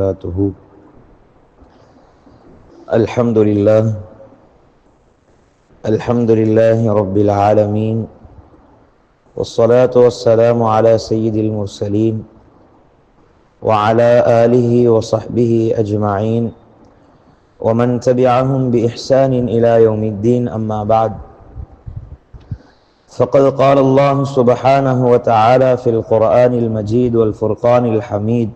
وبركاته. الحمد لله. الحمد لله رب العالمين. والصلاة والسلام على سيد المرسلين وعلى آله وصحبه أجمعين. ومن تبعهم بإحسان إلى يوم الدين أما بعد. فقد قال الله سبحانه وتعالى في القرآن المجيد والفرقان الحميد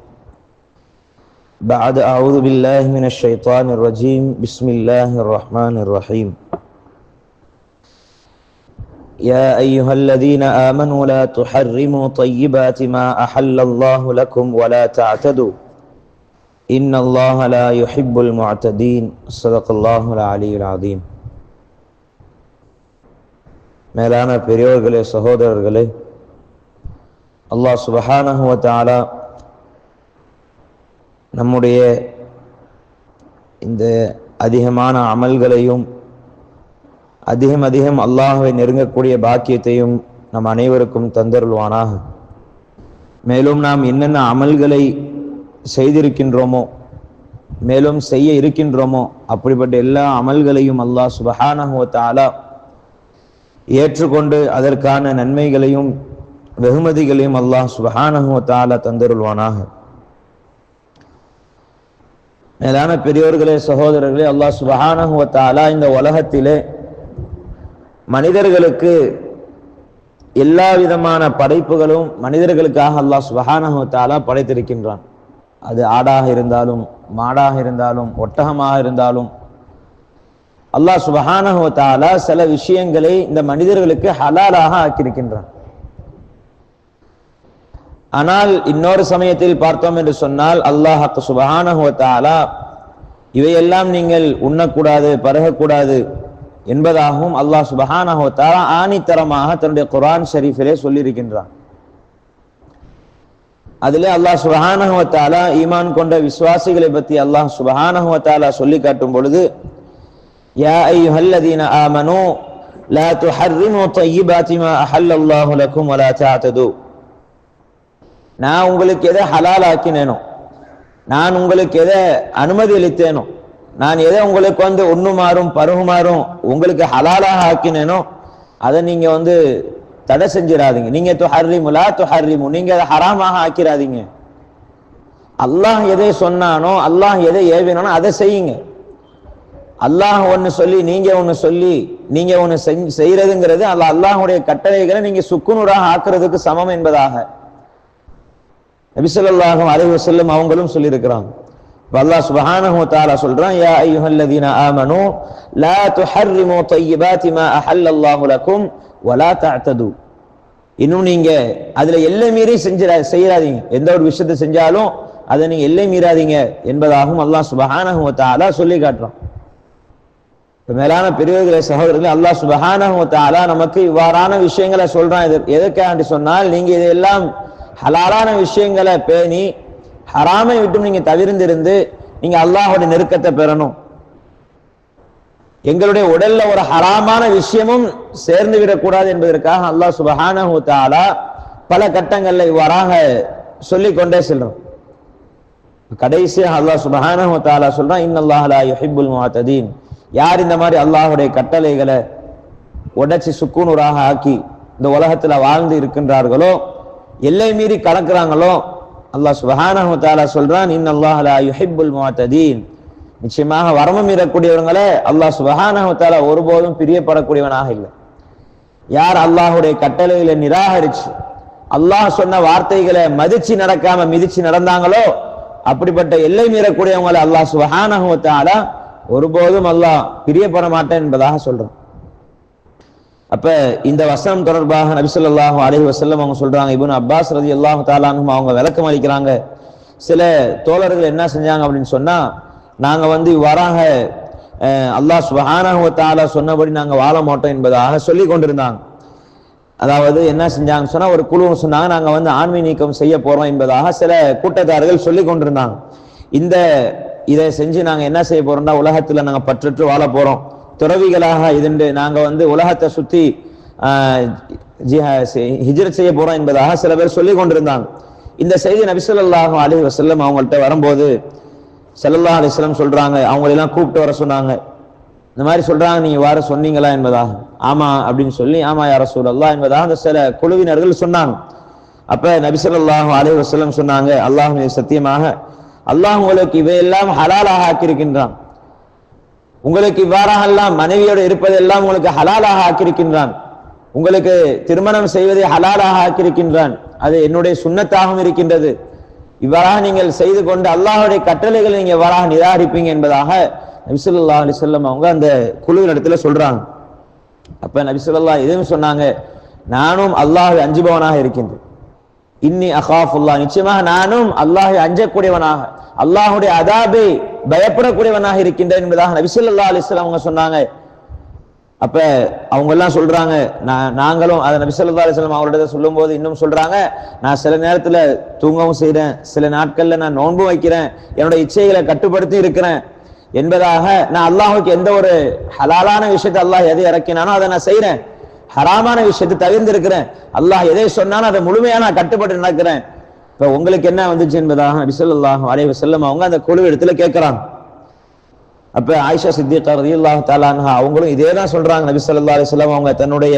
بعد أعوذ بالله من الشيطان الرجيم بسم الله الرحمن الرحيم يا أيها الذين آمنوا لا تحرموا طيبات ما أحل الله لكم ولا تعتدوا إن الله لا يحب المعتدين صدق الله العلي العظيم மேலான பெரியோர்களே சகோதரர்களே அல்லாஹ் சுபஹானஹு வ தஆலா நம்முடைய இந்த அதிகமான அமல்களையும் அதிகம் அதிகம் அல்லாஹுவை நெருங்கக்கூடிய பாக்கியத்தையும் நம் அனைவருக்கும் தந்தருள்வானாக. மேலும் நாம் என்னென்ன அமல்களை செய்திருக்கின்றோமோ மேலும் செய்ய இருக்கின்றோமோ அப்படிப்பட்ட எல்லா அமல்களையும் அல்லாஹ் சுபஹானஹு ஏற்றுக்கொண்டு அதற்கான நன்மைகளையும் வெகுமதிகளையும் அல்லாஹ் சுபஹானஹு வ தந்தருள்வானாக. மேலான பெரியோர்களே சகோதரர்களே அல்லாஹ் சுபஹானஹு இந்த உலகத்திலே மனிதர்களுக்கு எல்லா விதமான படைப்புகளும் மனிதர்களுக்காக அல்லாஹ் சுபஹானஹு படைத்திருக்கின்றான். அது ஆடாக இருந்தாலும் மாடாக இருந்தாலும் ஒட்டகமாக இருந்தாலும் அல்லாஹ் சுபஹானஹு சில விஷயங்களை இந்த மனிதர்களுக்கு ஹலாலாக ஆக்கியிருக்கின்றான். ஆனால் இன்னொரு சமயத்தில் பார்த்தோம் என்று சொன்னால் அல்லாஹ் சுபஹானஹு வ தஆலா இவையெல்லாம் நீங்கள் உண்ணக்கூடாது பருகக்கூடாது என்பதாகவும் அல்லாஹ் சுபஹானஹு வ தஆலா ஆணித்தரமாக தன்னுடைய குர்ஆன் ஷரீஃபிலே சொல்லியிருக்கின்றான் அதிலே அல்லாஹ் சுபஹானஹு வ தஆலா ஈமான் கொண்ட விசுவாசிகளை பற்றி அல்லாஹ் சுபஹானஹு வ தஆலா சொல்லி காட்டும் பொழுது யா அய்யுஹல்லதீன ஆமனூ லா துஹர்ரிமு طيبات ما أحل الله لكم ولا تعتدوا நான் உங்களுக்கு எதை ஹலால் ஆக்கினேனோ நான் உங்களுக்கு எதை அனுமதி அளித்தேனோ நான் எதை உங்களுக்கு வந்து ஒண்ணுமாறும் பருகுமாறும் உங்களுக்கு ஹலாலாக ஆக்கினேனோ அதை நீங்க வந்து தடை செஞ்சிடாதீங்க. நீங்க துஹர்ரிமுலா துஹர்ரிமு நீங்க அதை ஹராமாக ஆக்கிராதீங்க அல்லாஹ் எதை சொன்னானோ அல்லாஹ் எதை ஏவினானோ அதை செய்யுங்க. அல்லாஹ் ஒன்னு சொல்லி நீங்க ஒன்னு சொல்லி நீங்க ஒன்னு செய்யறதுங்கிறது அல்ல அல்லாஹுடைய கட்டளைகளை நீங்க சுக்குநூறாக ஆக்குறதுக்கு சமம் என்பதாக. நபிசல்லாஹும் அலைஹி செல்லும் அவங்களும் சொல்லியிருக்கிறாங்க. அல்லாஹ் சுபஹானஹு தஆலா சொல்றான் யா அய்யுஹல்லதீன ஆமனு லா துஹர்ரிமு தையிபாத்தி மா அஹல்லல்லாஹு லக்கும் வலா தஅதது. இன்னும் நீங்க அதுல எல்லை மீறி செஞ்ச செய்யாதீங்க எந்த ஒரு விஷயத்தை செஞ்சாலும் அதை நீங்க எல்லை மீறாதீங்க என்பதாகவும் அல்லாஹ் சுபஹானஹு தஆலா சொல்லி காட்டுறான். மேலான பெரியவர்களே சகோதரர்களே அல்லாஹ் சுபஹானஹு தஆலா நமக்கு இவ்வாறான விஷயங்களை சொல்றான். எதற்காண்டி சொன்னால் நீங்க இதையெல்லாம் ஹலாலான விஷயங்களை பேணி ஹராமை விட்டு நீங்க தவிர்ந்திருந்து நீங்க அல்லாஹோட நெருக்கத்தை பெறணும். எங்களுடைய உடல்ல ஒரு ஹராமான விஷயமும் சேர்ந்து விடக்கூடாது என்பதற்காக அல்லாஹ் சுபஹானஹு தாலா பல கட்டங்கள்ல இவ்வாறாக சொல்லி கொண்டே செல்றோம். கடைசியாக அல்லாஹ் சுபஹானஹு தாலா சொல்றான் இன்னல்லாஹலா யுஹிபுல் முஹத்ததீன். யார் இந்த மாதிரி அல்லாஹுடைய கட்டளைகளை உடைச்சி சுக்குனூராக ஆக்கி இந்த உலகத்துல வாழ்ந்து இருக்கின்றார்களோ எல்லை மீறி கலக்குறாங்களோ அல்லாஹ் சுபஹானஹு சொல்றான் இன் அல்லாஹ் யுஹிபுல் முவாத்ததீன் நிச்சயமாக வரமம் மீறக்கூடியவங்களே அல்லாஹ் சுபஹானஹு ஒருபோதும் பிரியப்படக்கூடியவனாக இல்லை. யார் அல்லாஹுடைய கட்டளைகளை நிராகரிச்சு அல்லாஹ் சொன்ன வார்த்தைகளை மதிச்சு நடக்காம மிதிச்சு நடந்தாங்களோ அப்படிப்பட்ட எல்லை மீறக்கூடியவங்களை அல்லாஹ் சுபஹானஹு ஒருபோதும் அல்லாஹ் பிரியப்பட மாட்டேன் என்பதாக சொல்றான். அப்ப இந்த வசனம் தொடர்பாக நபிசல்லாஹு அலஹி வசல்லம் அவங்க சொல்றாங்க இவன் அப்பாஸ் ரதி அல்லாஹு தாலானும் அவங்க விளக்கம் அளிக்கிறாங்க. சில தோழர்கள் என்ன செஞ்சாங்க அப்படின்னு சொன்னா நாங்க வந்து இவ்வாறாக அல்லாஹ் சுஹானாஹு தாலா சொன்னபடி நாங்க வாழ மாட்டோம் என்பதாக சொல்லி கொண்டிருந்தாங்க. அதாவது என்ன செஞ்சாங்க சொன்னா ஒரு குழு சொன்னாங்க நாங்க வந்து ஆண்மை நீக்கம் செய்ய போறோம் என்பதாக சில கூட்டத்தார்கள் சொல்லி கொண்டிருந்தாங்க. இந்த இதை செஞ்சு நாங்க என்ன செய்ய போறோம்னா உலகத்துல நாங்க பற்றற்று வாழ போறோம். துறவிகளாக இதுண்டு நாங்கள் வந்து உலகத்தை சுற்றி ஹிஜ்ரத் செய்ய போறோம் என்பதாக சில பேர் சொல்லி கொண்டிருந்தாங்க. இந்த செய்தி நபிசல்லாஹும் அலி வசல்லம் அவங்கள்ட்ட வரும்போது செல்லல்லா அலிஸ்லம் சொல்றாங்க அவங்களெல்லாம் கூப்பிட்டு வர சொன்னாங்க. இந்த மாதிரி சொல்றாங்க நீங்க வார சொன்னீங்களா என்பதாக. ஆமா அப்படின்னு சொல்லி ஆமா யார சூழல்லா என்பதாக அந்த சில குழுவினர்கள் சொன்னாங்க. அப்ப நபிசல்லாஹும் அலி வசல்லம் சொன்னாங்க அல்லாஹ் சத்தியமாக அல்லாஹ் உங்களுக்கு இவையெல்லாம் ஹலாலாக ஆக்கியிருக்கின்றான். உங்களுக்கு இவ்வாறாக எல்லாம் மனைவியோடு இருப்பதெல்லாம் உங்களுக்கு ஹலாலாக ஆக்கியிருக்கின்றான். உங்களுக்கு திருமணம் செய்வதை ஹலாலாக ஆக்கியிருக்கின்றான். அது என்னுடைய சுண்ணத்தாகவும் இருக்கின்றது. இவ்வாறாக நீங்கள் செய்து கொண்டு அல்லாஹுடைய கட்டளைகளை நீங்க இவ்வாறாக நிராகரிப்பீங்க என்பதாக நபிசுல்லா அலிசல்லம் அவங்க அந்த குழுவின் இடத்துல சொல்றாங்க. அப்ப நபிசுல்லா எதுவும் சொன்னாங்க நானும் அல்லாஹை அஞ்சுபவனாக இருக்கின்றேன். இன்னி அகாஃபுல்லா நிச்சயமாக நானும் அல்லாஹை அஞ்சக்கூடியவனாக அல்லாஹுடைய அதாபை பயப்படக்கூடியவனாக இருக்கின்றேன் என்பதாக நபிசுல்லா அலிஸ்லாம் அவங்க சொன்னாங்க. அப்ப அவங்க எல்லாம் சொல்றாங்க நான் நாங்களும் அதை நபி ஸல்லல்லாஹு அலைஹி அவர்கிட்ட சொல்லும் போது இன்னும் சொல்றாங்க நான் சில நேரத்துல தூங்கவும் செய்யறேன் சில நாட்கள்ல நான் நோன்பும் வைக்கிறேன் என்னோட இச்சைகளை கட்டுப்படுத்தி இருக்கிறேன் என்பதாக நான் அல்லாஹுக்கு எந்த ஒரு ஹலாலான விஷயத்தை அல்லாஹ் எதை இறக்கினானோ அதை நான் செய்யறேன் ஹராமான விஷயத்தை தவிர்ந்திருக்கிறேன் அல்லாஹ் எதை சொன்னாலும் அதை முழுமையா நான் கட்டுப்பட்டு நடக்கிறேன். இப்ப உங்களுக்கு என்ன வந்துச்சு என்பதாக நபி ஸல்லல்லாஹு அலைஹி அவங்க அந்த குழு இடத்துல கேட்கிறாங்க. அப்ப ஆயிஷா சித்திகா ரலியல்லாஹு தாலான்ஹா அவங்களும் இதே தான் சொல்றாங்க. நபி சொல்லா அலிஸ்லாம் அவங்க தன்னுடைய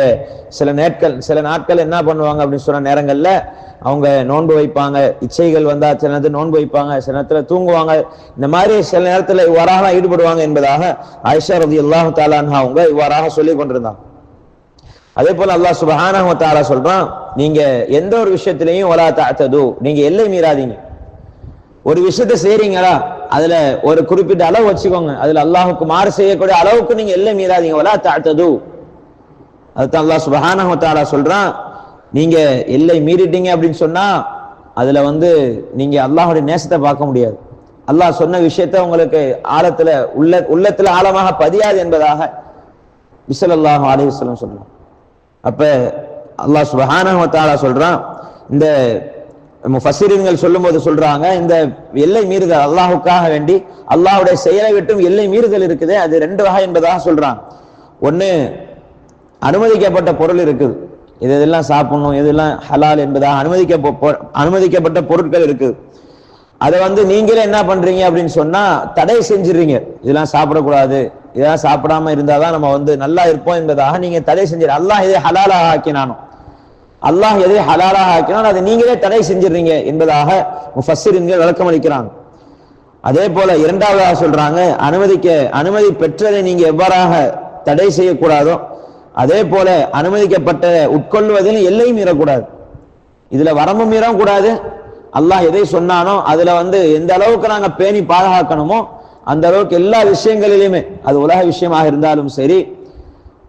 சில நாட்கள் சில நாட்கள் என்ன பண்ணுவாங்க அப்படின்னு சொன்ன நேரங்கள்ல அவங்க நோன்பு வைப்பாங்க. இச்சைகள் வந்தா சில நேரத்தில் நோன்பு வைப்பாங்க சில நேரத்துல தூங்குவாங்க. இந்த மாதிரி சில நேரத்துல இவ்வாறாக ஈடுபடுவாங்க என்பதாக ஆயிஷா ரதி அல்லாஹ் தாலான்ஹா அவங்க இவ்வாறாக சொல்லி கொண்டிருந்தாங்க. அதே போல அல்லாஹ் சுப்ஹானஹு தஆலா சொல்றான் நீங்க எந்த ஒரு விஷயத்திலையும் வலா தஅதது நீங்க எல்லை மீறாதீங்க. ஒரு விஷயத்த செய்றீங்களா அதுல ஒரு குறிப்பிட்ட அளவு வச்சுக்கோங்க. அதுல அல்லாஹுக்கு மாறு செய்யக்கூடிய அளவுக்கு நீங்க எல்லை மீறாதீங்க. வலா தஅதது. அதுதான் அல்லாஹ் சுப்ஹானஹு தஆலா சொல்றான் நீங்க எல்லை மீறிட்டீங்க அப்படின்னு சொன்னா அதுல வந்து நீங்க அல்லாஹுடைய நேசத்தை பார்க்க முடியாது. அல்லாஹ் சொன்ன விஷயத்த உங்களுக்கு ஆழத்துல உள்ள உள்ளத்துல ஆழமாக பதியாது என்பதாக விசல் அலைஹி வஸல்லம் சொல்றான். அப்ப அல்லாஹ் சுபஹானா சொல்கிறான் சொல்றான் இந்த முஃபஸ்ஸிரீன்கள் சொல்லும்போது சொல்றாங்க இந்த எல்லை மீறுதல் அல்லாஹுக்காக வேண்டி அல்லாஹ்வுடைய செயலை விட்டும் எல்லை மீறுதல் இருக்குது அது ரெண்டு வகை என்பதாக சொல்றாங்க. ஒன்று அனுமதிக்கப்பட்ட பொருள் இருக்குது. இது இதெல்லாம் சாப்பிடணும் இதெல்லாம் ஹலால் என்பதாக அனுமதிக்க அனுமதிக்கப்பட்ட பொருட்கள் இருக்குது. அதை வந்து நீங்களே என்ன பண்றீங்க அப்படின்னு சொன்னா தடை செஞ்சிடுறீங்க. இதெல்லாம் சாப்பிடக்கூடாது. இதெல்லாம் சாப்பிடாம இருந்தாதான் நம்ம வந்து நல்லா இருப்போம் என்பதாக நீங்க தடை செஞ்சு அல்லாஹ் எதை ஹலாலாக ஆக்கினானோ? அல்லாஹ் எதை ஹலாலாக ஆக்கினாலும் அதை நீங்களே தடை செஞ்சிடுறீங்க என்பதாக முஃபஸ்ஸிரின்கள் விளக்கம் அளிக்கிறாங்க அதே போல இரண்டாவதாக சொல்றாங்க அனுமதிக்க அனுமதி பெற்றதை நீங்க எவ்வாறாக தடை செய்யக்கூடாதோ அதே போல அனுமதிக்கப்பட்ட உட்கொள்வதில் எல்லை மீறக்கூடாது. இதுல வரம்பு மீறவும் கூடாது. அல்லாஹ் எதை சொன்னானோ அதுல வந்து எந்த அளவுக்கு நாங்க பேணி பாதுகாக்கணுமோ அந்த அளவுக்கு எல்லா விஷயங்களிலுமே அது உலக விஷயமாக இருந்தாலும் சரி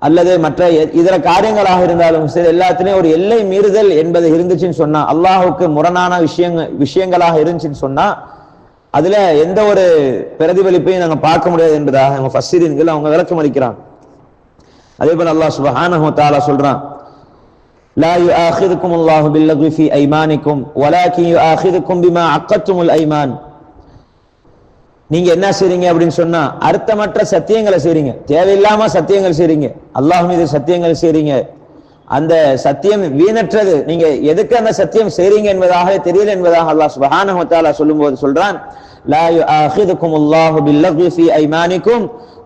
அல்லது மற்ற எ- இதர காரியங்களாக இருந்தாலும் சரி எல்லாத்துலயும் ஒரு எல்லை மீறுதல் என்பது இருந்துச்சுன்னு சொன்னா அல்லாஹுக்கு முரணான விஷயங்க விஷயங்களாக இருந்துச்சுன்னு சொன்னா அதுல எந்த ஒரு பிரதிபலிப்பையும் நாங்க பார்க்க முடியாது என்பதாக அவங்க ஃபஸ்ஸீரீன்கள் அவங்க விளக்கம் அளிக்கிறாங்க அதே போல அல்லாஹ் சுப்ஹானஹு வ தஆலா சொல்றான் لا يؤاخذكم الله باللغو في ايمانكم ولكن يؤاخذكم بما عقدتم الايمان நீங்க என்ன செய்றீங்க அப்படின்னு சொன்னா அர்த்தமற்ற சத்தியங்களை செய்றீங்க. தேவையில்லாம சத்தியங்கள் செய்றீங்க. அல்லாஹ் மீது சத்தியங்கள் செய்றீங்க. அந்த சத்தியம் வீணற்றது. நீங்க எதுக்கு அந்த சத்தியம் செய்றீங்க என்பதாக தெரியல என்பதாக அல்லாஹ் சுப்ஹானஹு வ தஆலா சொல்லும்போது சொல்றான் லா யுஆஹிதுக்கும் அல்லாஹு பில்லக்வி ஃபீ ஐமானிக்கும்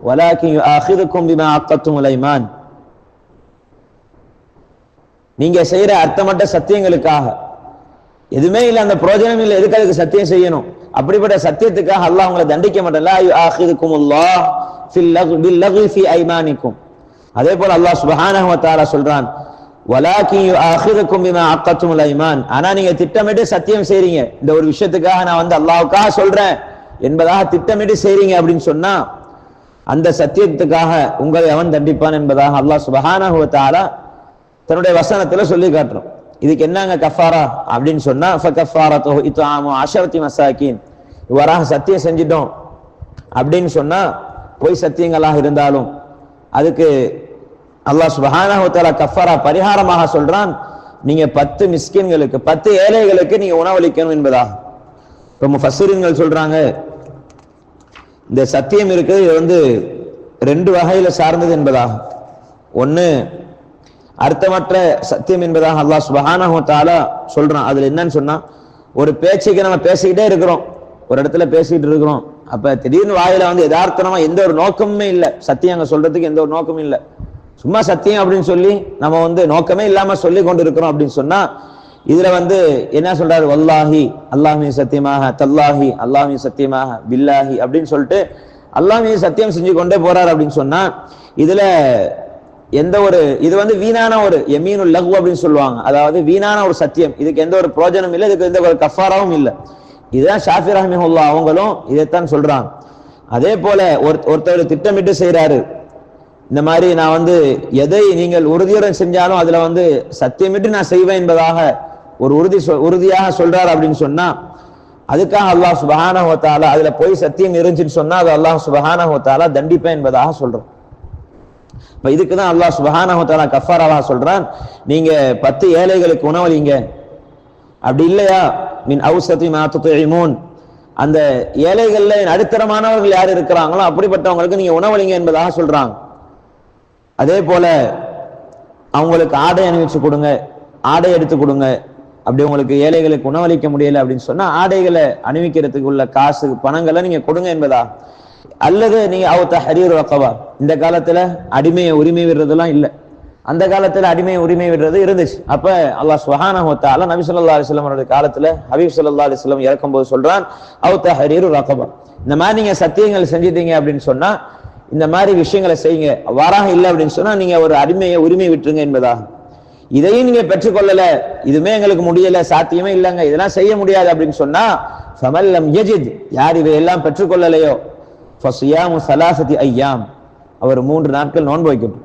வலாக்கின் யுஆஹிதுக்கும் பிமா அக்கத்துமுல் ஐமான். நீங்க செய்யற அர்த்தமற்ற சத்தியங்களுக்காக. எதுவுமே இல்லை அந்த பிரயோஜனம் இல்லை. எதுக்கு அதுக்கு சத்தியம் செய்யணும்? அப்படிப்பட்ட சத்தியத்துக்காக அல்லாஹ் உங்களை தண்டிக்க மாட்டேன். அதே போல அல்லாஹ் சுப்ஹானஹு சொல்றான் ஆனா நீங்க திட்டமிட்டு சத்தியம் செய்றீங்க. இந்த ஒரு விஷயத்துக்காக நான் வந்து அல்லாவுக்காக சொல்றேன். என்பதாக திட்டமிட்டு செய்றீங்க அப்படின்னு சொன்னா அந்த சத்தியத்துக்காக உங்களை அவன் தண்டிப்பான் என்பதாக அல்லாஹ் சுபஹானா தன்னுடைய வசனத்துல சொல்லி காட்டுறோம். இதுக்கு என்னங்க கஃபாரா? அப்படின்னு சொன்னா ஃபகஃபாரத்துஹு அஷரத்தி மசாகின். இவ்வாறாக சத்தியம் செஞ்சிட்டோம். அப்படின்னு சொன்னா பொய் சத்தியங்களாக இருந்தாலும் அதுக்கு அல்லாஹ் சுப்ஹானஹு கஃபாரா பரிகாரமாக சொல்றான் நீங்க பத்து மிஸ்கின்களுக்கு பத்து ஏழைகளுக்கு நீங்க உணவளிக்கணும் என்பதாக. இப்போ முஃபஸ்ஸிரீன்கள் சொல்றாங்க இந்த சத்தியம் இருக்குது இது வந்து ரெண்டு வகையில சார்ந்தது என்பதாக. ஒன்று அர்த்தமற்ற சத்தியம் என்பதாக அல்லாஹ் சுப்ஹானஹு வ சொல்றான். அதுல என்னன்னு சொன்னா ஒரு பேச்சுக்கு நம்ம பேசிக்கிட்டே இருக்கிறோம். ஒரு இடத்துல பேசிக்கிட்டு இருக்கிறோம். அப்ப திடீர்னு வாயில வந்து யதார்த்தமா எந்த ஒரு நோக்கமுமே இல்லை. சத்தியம் அங்க சொல்றதுக்கு எந்த ஒரு நோக்கமும் இல்லை. சும்மா சத்தியம் அப்படின்னு சொல்லி நம்ம வந்து நோக்கமே இல்லாம சொல்லி கொண்டு இருக்கிறோம் அப்படின்னு சொன்னா இதுல வந்து என்ன சொல்றாரு? வல்லாஹி அல்லாஹி சத்தியமாக தல்லாஹி அல்லாஹி சத்தியமாக பில்லாஹி அப்படின்னு சொல்லிட்டு அல்லாஹ் சத்தியம் செஞ்சு கொண்டே போறாரு அப்படின்னு சொன்னா இதுல எந்த ஒரு இது வந்து வீணான ஒரு எமீனுல் லகு அப்படின்னு சொல்லுவாங்க. அதாவது வீணான ஒரு சத்தியம். இதுக்கு எந்த ஒரு பிரோஜனம் இல்லை இதுக்கு எந்த ஒரு கஃபாராவும் இல்லை. இதுதான் ஷாஃபி ரஹமிஹுல்லா அவங்களும் இதைத்தான் சொல்றாங்க. அதே போல ஒரு ஒருத்தர் திட்டமிட்டு செய்கிறாரு இந்த மாதிரி நான் வந்து எதை நீங்கள் உறுதியுடன் செஞ்சாலும் அதுல வந்து சத்தியமிட்டு நான் செய்வேன் என்பதாக ஒரு உறுதி சொ- உறுதியாக சொல்றாரு அப்படின்னு சொன்னா அதுக்காக அல்லாஹ் சுபஹானஹு ஹோத்தாலா அதுல போய் சத்தியம் இருந்துச்சுன்னு சொன்னா அது அல்லாஹ் சுபஹானஹு ஹோத்தாலா தண்டிப்பேன் என்பதாக சொல்றோம். இப்ப இதுக்கு தான் அல்லாஹ் சுபஹானஹு கஃபாராவா கஃபாராவாக சொல்றான் நீங்க பத்து ஏழைகளுக்கு உணவளிங்க. அப்படி இல்லையா? மின் அவுசத்தி மாத்துமோன் அந்த ஏழைகள்ல நடுத்தரமானவர்கள் யார் இருக்கிறாங்களோ அப்படிப்பட்டவங்களுக்கு நீங்க உணவளிங்க என்பதாக சொல்றாங்க. அதே போல அவங்களுக்கு ஆடை அணிவிச்சு கொடுங்க ஆடை எடுத்து கொடுங்க. அப்படி உங்களுக்கு ஏழைகளுக்கு உணவளிக்க முடியல அப்படின்னு சொன்னா ஆடைகளை அணிவிக்கிறதுக்கு உள்ள காசு பணங்களை நீங்க கொடுங்க என்பதா? அல்லது நீங்க அவத்த ஹரீர் ரக்கவா இந்த காலத்துல அடிமையை உரிமை விடுறதெல்லாம் இல்லை. அந்த காலத்துல அடிமையை உரிமை விடுறது இருந்துச்சு. அப்ப அல்லாஹ் சுஹானா ஹோத்தால நபி சொல்லா அலைஹி காலத்துல ஹபீப் சொல்லா அலிஸ்லம் இறக்கும் போது சொல்றான் அவத்த ஹரீர் ரக்கபா இந்த மாதிரி நீங்க சத்தியங்கள் செஞ்சிட்டீங்க அப்படின்னு சொன்னா இந்த மாதிரி விஷயங்களை செய்யுங்க. வாராக இல்லை அப்படின்னு சொன்னா நீங்க ஒரு அடிமையை உரிமை விட்டுருங்க என்பதாகும். இதையும் நீங்க பெற்றுக்கொள்ளல இதுமே எங்களுக்கு முடியல சாத்தியமே இல்லைங்க. இதெல்லாம் செய்ய முடியாது அப்படின்னு சொன்னா ஃபமல்லம் யஜித் யார் இவையெல்லாம் பெற்றுக்கொள்ளலையோ ஃபசியாமு சலாசதி ஐயாம் அவர் மூன்று நாட்கள் நோன்பு வைக்கட்டும்.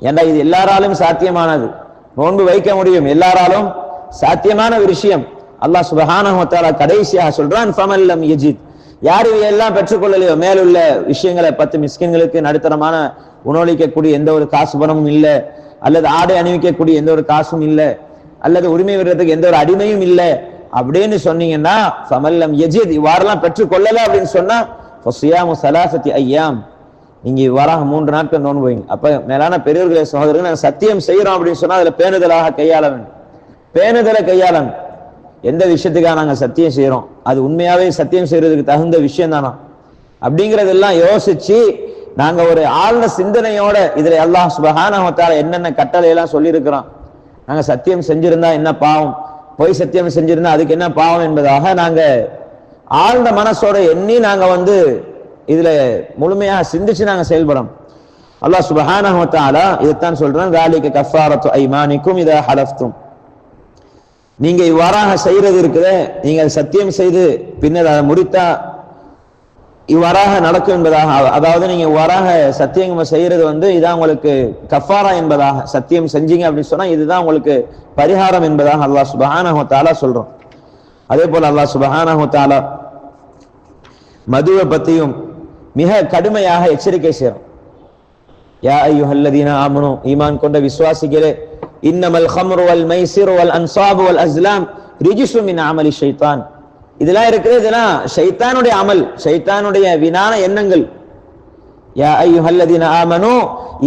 ஏண்டா இது எல்லாராலும் சாத்தியமானது? நோன்பு வைக்க முடியும். எல்லாராலும் சாத்தியமான ஒரு விஷயம். அல்லாஹ் சுபஹானஹு கடைசியாக சொல்றான் ஃபமல்லம் யஜித். யார் இவையெல்லாம் பெற்றுக்கொள்ளலையோ? மேலுள்ள விஷயங்களை பத்து மிஸ்கின்களுக்கு நடுத்தரமான உணவளிக்கக்கூடிய எந்த ஒரு காசு பணமும் இல்லை. அல்லது ஆடை அணிவிக்கக்கூடிய எந்த ஒரு காசும் இல்லை. அல்லது உரிமை விடுறதுக்கு எந்த ஒரு அடிமையும் இல்லை. அப்படின்னு சொன்னீங்கன்னா சமல்லம் எஜித் இவ்வாறெல்லாம் பெற்றுக்கொள்ளல அப்படின்னு சொன்னா ஃபசியாமு சலாசத்தி ஐயாம். இங்கே இவ்வாறாக மூன்று நாட்கள் நோன்பு வைங்க. அப்போ மேலான பெரியவர்களே சகோதரர்கள் நாங்கள் சத்தியம் செய்கிறோம் அப்படின்னு சொன்னால் அதில் பேணுதலாக கையாள வேண்டும். பேணுதலை கையாளணும் எந்த விஷயத்துக்காக நாங்கள் சத்தியம் செய்கிறோம் அது உண்மையாகவே சத்தியம் செய்கிறதுக்கு தகுந்த விஷயம் தானா? அப்படிங்கிறதெல்லாம் யோசிச்சு நாங்கள் ஒரு ஆழ்ந்த சிந்தனையோட இதில் அல்லாஹ் சுபஹானஹு வ என்னென்ன கட்டளையெல்லாம் சொல்லியிருக்கிறோம் நாங்கள் சத்தியம் செஞ்சிருந்தா என்ன பாவம்? பொய் சத்தியம் செஞ்சிருந்தா அதுக்கு என்ன பாவம் என்பதாக நாங்கள் ஆழ்ந்த மனசோட எண்ணி நாங்க வந்து இதுல முழுமையாக சிந்திச்சு நாங்க செயல்படும் அல்லாஹ் சுபஹானஹு வதஆலா இதைத்தான் சொல்றான் காலிக கஃபாரத்து ஐமானிக்கும் இதா ஹலஃப்தும். நீங்க இவ்வாறாக செய்யறது இருக்குத நீங்க சத்தியம் செய்து பின்னர் அதை முடித்தா இவ்வாறாக நடக்கும் என்பதாக அதாவது நீங்க இவ்வாறாக சத்தியம் செய்யறது வந்து இதான் உங்களுக்கு கஃபாரா என்பதாக சத்தியம் செஞ்சீங்க அப்படின்னு சொன்னா இதுதான் உங்களுக்கு பரிகாரம் என்பதாக அல்லாஹ் சுபஹானஹு வதஆலா சொல்றோம் அதே போல அல்லாஹ் சுபஹானஹு வ மதுவை பத்தியும் மிக கடுமையாக எச்சரிக்கை செய்யறோம் யா ஐயுஹல்லதீன ஆமனு ஈமான் கொண்ட விசுவாசிகளே இன்னமல் ஹம்ரு வல் மைசிர் வல் அன்சாபு வல் அஸ்லாம் ரிஜிசு மின் அமலி ஷைத்தான். இதெல்லாம் இருக்குது இதெல்லாம் ஷைத்தானுடைய அமல் ஷைத்தானுடைய வினான எண்ணங்கள்.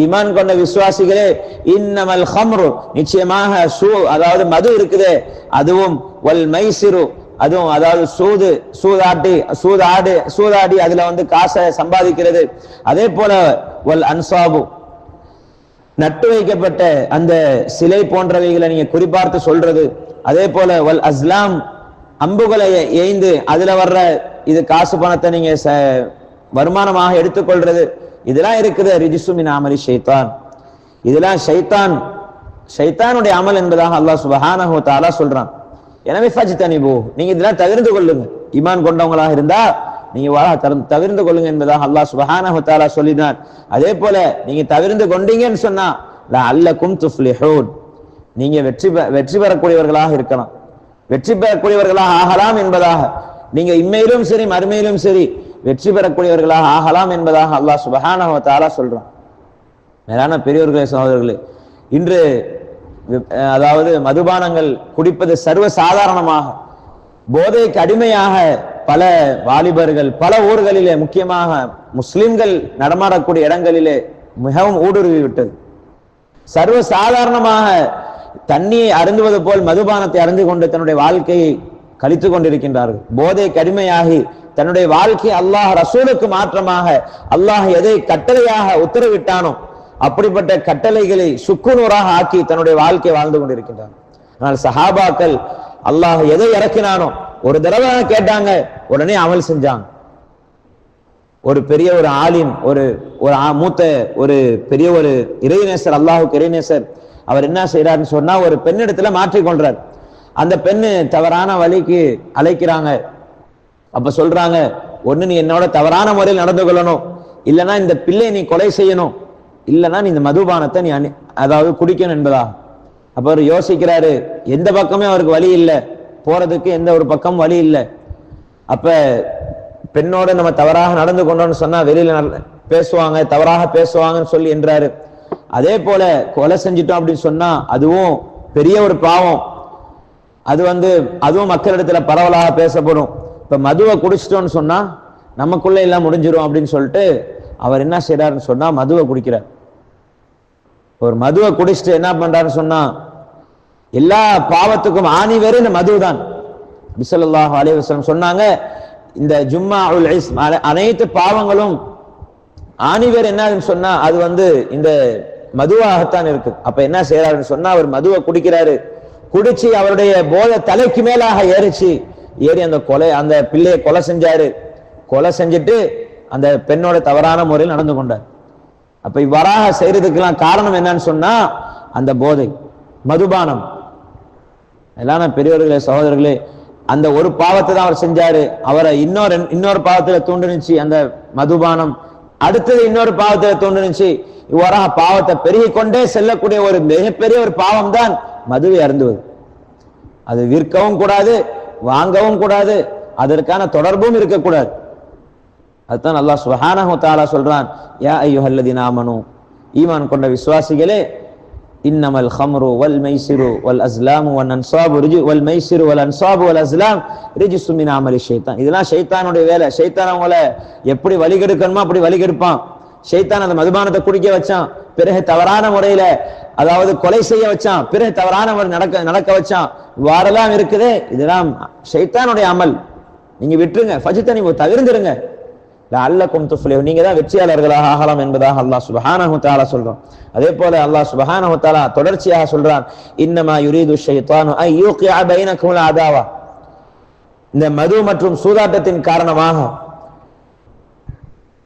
ஈமான் கொண்ட விசுவாசிகளே இன்னமல் ஹம்ரு நிச்சயமாக சூ அதாவது மது இருக்குதே அதுவும் வல் மைசிரு அதுவும் அதாவது சூது சூதாட்டி சூதாடு சூதாடி அதுல வந்து காசை சம்பாதிக்கிறது அதே போல வல் அன்சாபு நட்டு வைக்கப்பட்ட அந்த சிலை போன்றவைகளை நீங்க குறிப்பார்த்து சொல்றது அதே போல வல் அஸ்லாம் அம்புகளை எய்ந்து அதுல வர்ற இது காசு பணத்தை நீங்க ச- வருமானமாக எடுத்துக்கொள்றது. இதெல்லாம் இருக்குது. ரிஜிசுமின் அமலி ஷைத்தான். இதெல்லாம் ஷைத்தான். ஷைத்தானுடைய அமல் என்பதாக அல்லாஹ் சுபஹானஹோ தாலா சொல்றான். எனவே ஃபஜ்தனிபு நீங்க இதெல்லாம் தவிர்த்து கொள்ளுங்க. ஈமான் கொண்டவங்களாக இருந்தா நீங்க வா தவிர்ந்து கொள்ளுங்க என்பதாக அல்லாஹ் சுபஹானஹோ தாலா தஆலா சொல்லினான் அதே போல நீங்க தவிர்ந்து கொண்டீங்கன்னு சொன்னா லஅல்லக்கும் துஃப்லிஹூன். நீங்க வெற்றி வெற்றி பெறக்கூடியவர்களாக இருக்கலாம். வெற்றி பெறக்கூடியவர்களாக ஆகலாம் என்பதாக. நீங்க இம்மையிலும் சரி மறுமையிலும் சரி வெற்றி பெறக்கூடியவர்களாக ஆகலாம் என்பதாக அல்லாஹ் சுபஹானவத்தாலா சொல்கிறான் சொல்றான். மேலான பெரியோர்களே சகோதரர்களே இன்று அதாவது மதுபானங்கள் குடிப்பது சர்வ சாதாரணமாக போதைக்கு அடிமையாக பல வாலிபர்கள் பல ஊர்களிலே முக்கியமாக முஸ்லிம்கள் நடமாடக்கூடிய இடங்களிலே மிகவும் ஊடுருவி விட்டது சர்வ சாதாரணமாக தண்ணியை அருந்துவது போல் மதுபானத்தை அருந்து கொண்டு தன்னுடைய வாழ்க்கையை கழித்து கொண்டிருக்கின்றார்கள். போதை கடுமையாகி தன்னுடைய வாழ்க்கை அல்லாஹ் ரசூலுக்கு மாற்றமாக அல்லாஹ் எதை கட்டளையாக உத்தரவிட்டானோ அப்படிப்பட்ட கட்டளைகளை சுக்குநூறாக ஆக்கி தன்னுடைய வாழ்க்கை வாழ்ந்து கொண்டிருக்கின்றான். ஆனால் சஹாபாக்கள் அல்லாஹ் எதை இறக்கினானோ ஒரு தடவை கேட்டாங்க உடனே அமல் செஞ்சாங்க. ஒரு பெரிய ஒரு ஆலிம் ஒரு ஒரு ஆ- மூத்த ஒரு பெரிய ஒரு இறைநேசர் அல்லாஹுக்கு இறைநேசர் அவர் என்ன செய்யறாருன்னு சொன்னா ஒரு பெண்ணிடத்துல மாற்றிக்கொள்றார் அந்த பெண்ணு தவறான வழிக்கு அழைக்கிறாங்க. அப்ப சொல்றாங்க ஒண்ணு நீ என்னோட தவறான முறையில் நடந்து கொள்ளணும். இல்லைன்னா இந்த பிள்ளையை நீ கொலை செய்யணும். இல்லைன்னா நீ இந்த மதுபானத்தை நீ அணி அதாவது குடிக்கணும் என்பதா? அப்ப அவர் யோசிக்கிறாரு எந்த பக்கமே அவருக்கு வழி இல்லை. போறதுக்கு எந்த ஒரு பக்கம் வழி இல்லை. அப்ப பெண்ணோட நம்ம தவறாக நடந்து கொண்டோம்னு சொன்னா வெளியில பேசுவாங்க தவறாக பேசுவாங்கன்னு சொல்லி என்றாரு. அதே போல கொலை செஞ்சிட்டோம் அப்படின்னு சொன்னா அதுவும் பெரிய ஒரு பாவம். அது வந்து அதுவும் மக்களிடத்துல பரவலாக பேசப்படும். இப்போ மதுவை குடிச்சிட்டோன்னு சொன்னால் நமக்குள்ளே எல்லாம் முடிஞ்சிடும் அப்படின்னு சொல்லிட்டு அவர் என்ன செய்கிறாருன்னு சொன்னால் மதுவை குடிக்கிறார். ஒரு மதுவை குடிச்சிட்டு என்ன பண்ணுறாருன்னு சொன்னால் எல்லா பாவத்துக்கும் ஆணி வேறு இந்த மதுதான் பிசல்லாஹ் அலைவசம் சொன்னாங்க இந்த ஜும்மா உல் இஸ்ம் அனை- அனைத்து பாவங்களும் ஆணிவேர் என்னதுன்னு சொன்னா அது வந்து இந்த மதுவாகத்தான் இருக்கு அப்ப என்ன செய்யறாருன்னு சொன்னா அவர் மதுவை குடிக்கிறாரு. குடிச்சு அவருடைய போதை தலைக்கு மேலாக ஏறிச்சு. ஏறி அந்த கொலை அந்த பிள்ளையை கொலை செஞ்சாரு. கொலை செஞ்சுட்டு அந்த பெண்ணோட தவறான முறையில் நடந்து கொண்டார். அப்ப இவ்வாறாக செய்யறதுக்கெல்லாம் காரணம் என்னன்னு சொன்னா அந்த போதை மதுபானம். எல்லாம் பெரியவர்களே சகோதரர்களே அந்த ஒரு பாவத்தை தான் அவர் செஞ்சாரு. அவரை இன்னொரு இன்னொரு பாவத்துல தூண்டுனுச்சு அந்த மதுபானம். அடுத்தது இன்னொரு பாவத்துல தூண்டுனுச்சு. இவ்வாறாக பாவத்தை பெருகி கொண்டே செல்லக்கூடிய ஒரு மிகப்பெரிய ஒரு பாவம் தான் மதுவை அருந்துவது. அது விற்கவும் கூடாது வாங்கவும் கூடாது அதற்கான தொடர்பும் இருக்கக்கூடாது. அதுதான் அல்லாஹ் சுப்ஹானஹு தஆலா சொல்றான் யா அய்யுஹல்லதீன ஆமனு ஈமான் கொண்ட விசுவாசிகளே இன்னமல் ஹம்ரு வல் மைசிரு வல் அஸ்லாமு வல் அன்சாபு ரிஜு வல் மைசிரு வல் அன்சாபு வல் அஸ்லாம் ரிஜு சுமினாமலி அமலி ஷைத்தான். இதெல்லாம் ஷைத்தானுடைய வேலை. ஷைத்தான் அவங்கள எப்படி வழிகெடுக்கணுமோ அப்படி வழிகெடுப்பான் ஷைத்தான் அந்த மதுபானத்தை குடிக்க வச்சான். பிறகு தவறான முறையில அதாவது கொலை செய்ய வச்சான். பிறகு தவறான முறை நடக்க நடக்க வச்சான். இவ்வாறெல்லாம் இருக்குதே. இதெல்லாம் சைத்தானுடைய அமல். நீங்க விட்டுருங்க. ஃபஜித்தனி தவிர்ந்துருங்க. அல்லக்கும் துஃப்லிஹூன் நீங்க தான் வெற்றியாளர்களாக ஆகலாம் என்பதாக அல்லாஹ் சுப்ஹானஹு தஆலா சொல்றான். அதே போல அல்லாஹ் சுப்ஹானஹு தஆலா தொடர்ச்சியாக சொல்றான். இன்னமா யுரீது ஷைத்தானு ஐ யூகிஅ பைனக்கும் அதாவா. இந்த மது மற்றும் சூதாட்டத்தின் காரணமாக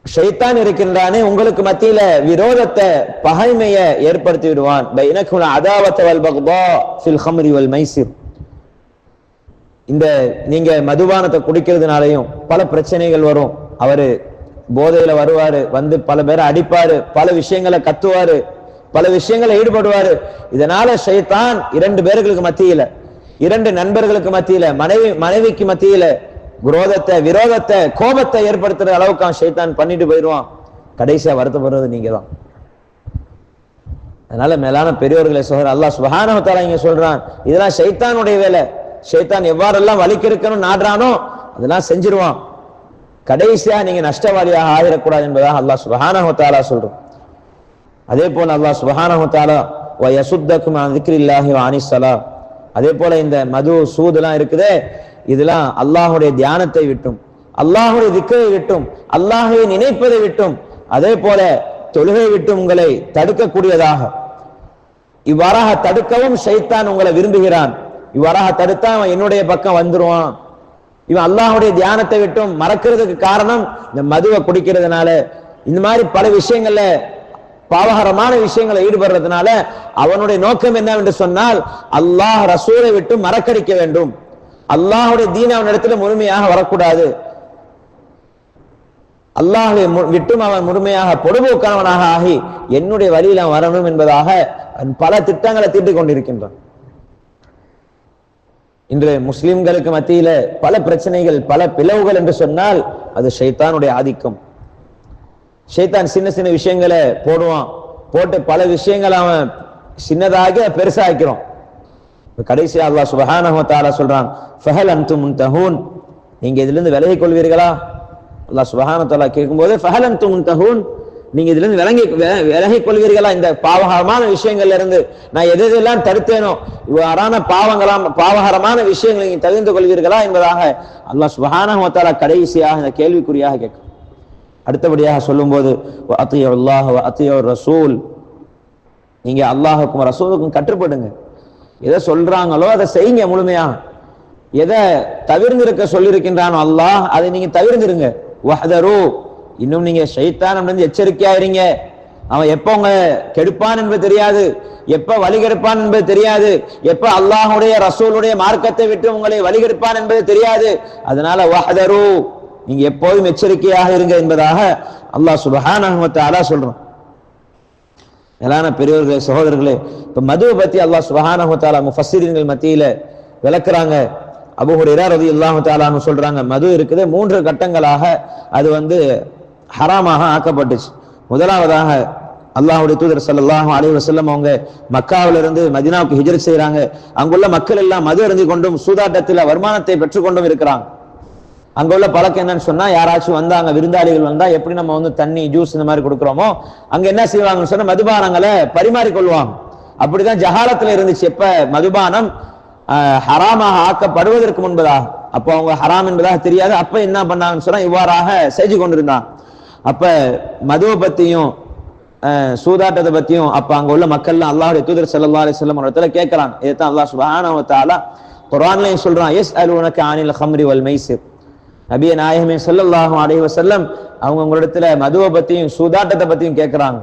ஷைத்தான் இருக்கின்றானே உங்களுக்கு மத்தியில விரோதத்தை பகைமையை ஏற்படுத்தி விடுவான். பைனக்கும் அதாவத்தை வல் பக்தா ஃபில் ஹம்ரி வல் மைசிர் இந்த நீங்க மதுபானத்தை குடிக்கிறதுனாலையும் பல பிரச்சனைகள் வரும். அவரு போதையில வருவாரு வந்து பல பேரை அடிப்பாரு பல விஷயங்களை கத்துவாரு பல விஷயங்களை ஈடுபடுவாரு. இதனால ஷைத்தான் இரண்டு பேர்களுக்கு மத்தியில இரண்டு நண்பர்களுக்கு மத்தியில மனைவி மனைவிக்கு மத்தியில குரோதத்தை விரோதத்தை கோபத்தை ஏற்படுத்துற அளவுக்கு அவன் ஷைத்தான் பண்ணிட்டு போயிடுவான். கடைசியா வருத்தப்படுறது நீங்க தான் அதனால மேலான பெரியவர்களை சொல்ற அல்லா சுகானவத்தால இங்க சொல்றான் இதெல்லாம் ஷைத்தானுடைய வேலை. ஷைத்தான் எவ்வாறெல்லாம் வலிக்கெடுக்கணும் நாடுறானோ அதெல்லாம் செஞ்சிருவான். கடைசியா நீங்க நஷ்டவாளியாக ஆகிடக்கூடாது என்பதாக அல்லாஹ் சுபஹானஹத்தாலா சொல்றோம் அதே போல அல்லாஹ் சுபஹானஹத்தாலா தஆலா யசுத்தக்கும் அன் திக்ரில்லாஹி வ அதே போல இந்த மது சூதுலாம் இருக்குதே. இதெல்லாம் அல்லாஹுடைய தியானத்தை விட்டும். அல்லாஹுடைய திக்கரை விட்டும். அல்லாஹுவை நினைப்பதை விட்டும். அதே போல தொழுகை விட்டும் உங்களை தடுக்கக்கூடியதாக. இவ்வாறாக தடுக்கவும் ஷைத்தான் உங்களை விரும்புகிறான். இவ்வாறாக தடுத்தா அவன் என்னுடைய பக்கம் வந்துருவான். இவன் அல்லாஹுடைய தியானத்தை விட்டும் மறக்கிறதுக்கு காரணம் இந்த மதுவை குடிக்கிறதுனால. இந்த மாதிரி பல விஷயங்கள்ல பாவகரமான விஷயங்களை ஈடுபடுறதுனால அவனுடைய நோக்கம் என்னவென்று சொன்னால் அல்லாஹ் ரசூலை விட்டு மறக்கடிக்க வேண்டும். அல்லாஹுடைய தீன் அவனிடத்துல முழுமையாக வரக்கூடாது. அல்லாஹை விட்டும் அவன் முழுமையாக பொடுபோக்கானவனாக ஆகி என்னுடைய வழியில் அவன் வரணும் என்பதாக அவன் பல திட்டங்களை தீட்டிக் கொண்டிருக்கின்றான். இன்று முஸ்லிம்களுக்கு மத்தியில பல பிரச்சனைகள் பல பிளவுகள் என்று சொன்னால் அது ஷைத்தானுடைய ஆதிக்கம். ஷைத்தான் சின்ன சின்ன விஷயங்களை போடுவான். போட்டு பல விஷயங்களை அவன் சின்னதாக பெருசாக்கிறோம். இப்ப கடைசியா அல்லாஹ் சுபஹானஹு சொல்றான் ஃபஹல் அன்தும் முன்தஹூன். நீங்க இதிலிருந்து விலகிக் கொள்வீர்களா? அல்லாஹ் சுபஹான வ தஆலா கேட்கும்போது ஃபஹல் அன்தும் முன்தஹூன். நீங்க இதுல இருந்து விளங்கி விலகிக் கொள்வீர்களா? இந்த பாவகரமான விஷயங்கள்ல இருந்து நான் எது எதெல்லாம் தடுத்தேனோ இவ்வாறான பாவங்களாம் பாவகரமான விஷயங்களை நீங்க தகுந்து கொள்வீர்களா என்பதாக அல்லாஹ் சுப்ஹானஹு வ கடைசியாக இந்த கேள்விக்குறியாக கேட்கும் அடுத்தபடியாக சொல்லும்போது அத்தியோ அல்லாஹ் அத்தியோ ரசூல். நீங்க அல்லாஹுக்கும் ரசூலுக்கும் கட்டுப்படுங்க. எதை சொல்றாங்களோ அதை செய்யுங்க முழுமையா. எதை தவிர்ந்திருக்க சொல்லியிருக்கின்றானோ அல்லாஹ் அதை நீங்க தவிர்ந்திருங்க. வஹதரு. இன்னும் நீங்க ஷைத்தான் இருந்து எச்சரிக்கையா அவன் எப்ப உங்க கெடுப்பான் என்பது தெரியாது. எப்ப வழிகெடுப்பான் என்பது தெரியாது. எப்ப அல்லாஹுடைய ரசூலுடைய மார்க்கத்தை விட்டு உங்களை வழிகெடுப்பான் என்பது தெரியாது. அதனால வஹதரு நீங்க எப்போதும் எச்சரிக்கையாக இருங்க என்பதாக அல்லாஹ் சுபஹான் வ தஆலா சொல்றான். மேலான பெரியவர்களே சகோதரர்களே இப்ப மதுவை பத்தி அல்லாஹ் சுபஹான் வ தஆலா முஃபஸ்ஸிரீன்கள் மத்தியில விளக்குறாங்க. அபூ ஹுரைரா ரலியல்லாஹு தஆலான்னு சொல்றாங்க மது இருக்குது மூன்று கட்டங்களாக. அது வந்து ஹராமாக ஆக்கப்பட்டுச்சு. முதலாவதாக அல்லாஹ்வுடைய தூதர் சல்லாஹ் அலி வசல்லம் அவங்க மக்காவிலிருந்து இருந்து மதீனாவுக்கு செய்யறாங்க அங்குள்ள மக்கள் எல்லாம் மது அருந்தி கொண்டும் சூதாட்டத்தில் வருமானத்தை பெற்றுக்கொண்டும் இருக்கிறாங்க. அங்க உள்ள பழக்கம் என்னன்னு சொன்னா யாராச்சும் வந்தாங்க விருந்தாளிகள் வந்தா எப்படி நம்ம வந்து தண்ணி ஜூஸ் இந்த மாதிரி கொடுக்குறோமோ அங்க என்ன செய்வாங்கன்னு சொன்னா மதுபானங்களை பரிமாறிக்கொள்வாங்க. அப்படிதான் ஜஹாலத்துல இருந்துச்சு. எப்ப? மதுபானம் ஹராமாக ஆக்கப்படுவதற்கு முன்பதாக. அப்போ அவங்க ஹராம் என்பதாக தெரியாது. அப்ப என்ன பண்ணாங்கன்னு சொன்னா இவ்வாறாக செஞ்சு கொண்டிருந்தாங்க அப்ப மதுவை பத்தியும் சூதாட்டத்தை பத்தியும் அப்ப அங்க உள்ள மக்கள்லாம் அல்லாஹுடைய தூதர் செல்லா அலி செல்லம் இடத்துல கேட்கறாங்க இதைத்தான் அல்லாஹ் சுப்ஹானஹு குரான்லையும் தஆலா குர்ஆன்லயும் சொல்றான் எஸ் உனக்கு அனில் ஹம்ரி வல் மைசிர் நபிய நாயகமே செல்லல்லாஹும் அடைவ செல்லம் அவங்க உங்களிடத்துல மதுவை பத்தியும் சூதாட்டத்தை பத்தியும் கேட்கறாங்க.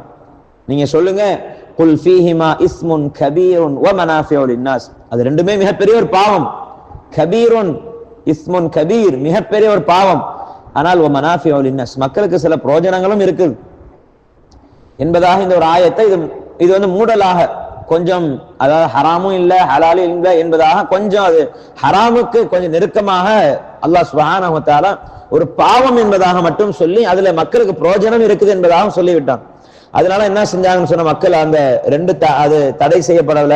நீங்க சொல்லுங்க குல் ஃபீஹிமா இஸ்முன் கபீருன் வ மனாஃபியோல் இன்னாஸ் அது ரெண்டுமே மிகப்பெரிய ஒரு பாவம். கபீருன் இஸ்முன் கபீர் மிகப்பெரிய ஒரு பாவம். ஆனால் வ மனாஃபிஉ லின்னாஸ் மக்களுக்கு சில பிரயோஜனங்களும் இருக்குது என்பதாக இந்த ஒரு ஆயத்தை இது இது வந்து மூடலாக கொஞ்சம் அதாவது ஹராமும் இல்லை ஹலாலும் இல்லை என்பதாக கொஞ்சம் அது ஹராமுக்கு கொஞ்சம் நெருக்கமாக அல்லாஹ் சுப்ஹானஹு ஒரு பாவம் என்பதாக மட்டும் சொல்லி அதுல மக்களுக்கு பிரயோஜனம் இருக்குது என்பதாக சொல்லிவிட்டான். அதனால என்ன செஞ்சாங்கன்னு சொன்ன மக்கள் அந்த ரெண்டு த- அது தடை செய்யப்படல.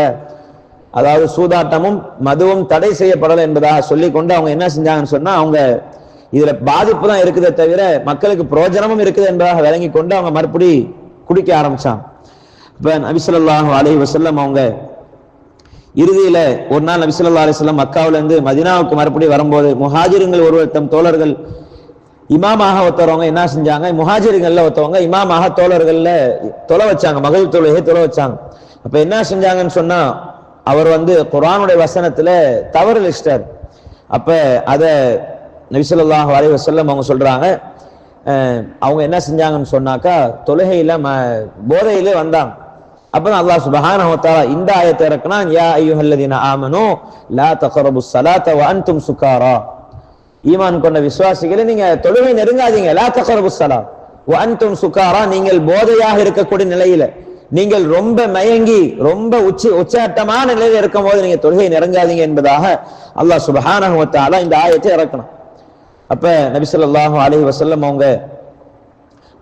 அதாவது சூதாட்டமும் மதுவும் தடை செய்யப்படலை என்பதாக சொல்லி கொண்டு அவங்க என்ன செஞ்சாங்கன்னு சொன்னா அவங்க இதுல பாதிப்பு தான் இருக்குதே தவிர மக்களுக்கு பிரயோஜனமும் இருக்குது என்பதாக விளங்கி கொண்டு அவங்க மறுபடி குடிக்க ஆரம்பிச்சான் இப்ப நபிசல்லாஹு ஸல்லல்லாஹு வசல்லம் அவங்க இறுதியில ஒரு நாள் நபிசல்லா ஸல்லல்லாஹு மக்காவில இருந்து மதீனாவுக்கு மறுபடி வரும்போது முஹாஜிருங்கள் ஒருவர் தம் தோழர்கள் இமாமாக ஒருத்தவங்க என்ன செஞ்சாங்க? முஹாஜிருங்கள்ல ஒருத்தவங்க இமாமாக தோழர்கள்ல தொலை வச்சாங்க. மகளிர் தொழுகை தொலை வச்சாங்க. அப்ப என்ன செஞ்சாங்கன்னு சொன்னா அவர் வந்து குரானுடைய வசனத்துல தவறு லிஸ்டர் அப்ப அதை நபிசல்லாஹ் ஸல்லல்லாஹு அலைஹி அவங்க சொல்றாங்க அவங்க என்ன செஞ்சாங்கன்னு சொன்னாக்கா தொழுகையில ம போதையிலே வந்தாங்க. அப்பதான் அல்லாஹ் சுபஹான வ இந்த ஆயத்தை இறக்குனா யா அய்யுஹல்லதீன ஆமனோ லா தகரபு சலாத்த வான் அன்தும் சுக்காரா ஈமான் கொண்ட விசுவாசிகளை நீங்க தொழுகை நெருங்காதீங்க லா தகரபு சலா வ அன்தும் சுக்காரா நீங்கள் போதையாக இருக்கக்கூடிய நிலையில நீங்கள் ரொம்ப மயங்கி ரொம்ப உச்சி உச்சாட்டமான நிலையில இருக்கும்போது நீங்க தொழுகை நெருங்காதீங்க என்பதாக அல்லாஹ் சுப்ஹானஹு இந்த ஆயத்தை இறக்கணும் அப்ப நபி அலி வசல்லம் அவங்க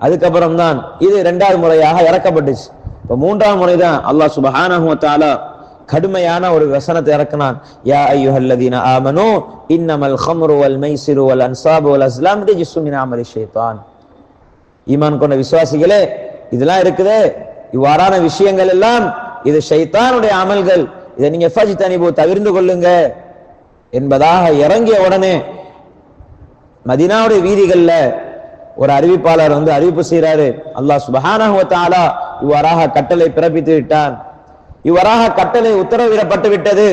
அதுக்கப்புறம் தான் இது ரெண்டாவது முறையாக இறக்கப்பட்டுச்சு. இப்போ மூன்றாம் முறை தான் அல்லாஹ் சுப்ஹானஹு கடுமையான ஒரு வசனத்தை இறக்கினான். யா அய்யுஹல்லதீன ஆமனோ இன்னமல் ஹம்ரு வல் மைசிரு வல் அன்சாபு வல் அஸ்லாம் ரிஜ்சு அமலி ஷைத்தான். ஈமான் கொண்ட விசுவாசிகளே இதெல்லாம் இருக்குதே. இவ்வாறான விஷயங்கள் எல்லாம் இது ஷைத்தானுடைய அமல்கள். இதை நீங்க ஃபஜ் தனிபு தவிர்ந்து கொள்ளுங்க. என்பதாக இறங்கிய உடனே மதினாவுடைய வீதிகள்ல ஒரு அறிவிப்பாளர் வந்து அறிவிப்பு செய்கிறாரு அல்லாஹ் சுப்ஹானஹு இவ்வாறாக கட்டளை பிறப்பித்து விட்டான். இவ்வாறாக கட்டளை உத்தரவிடப்பட்டு விட்டது.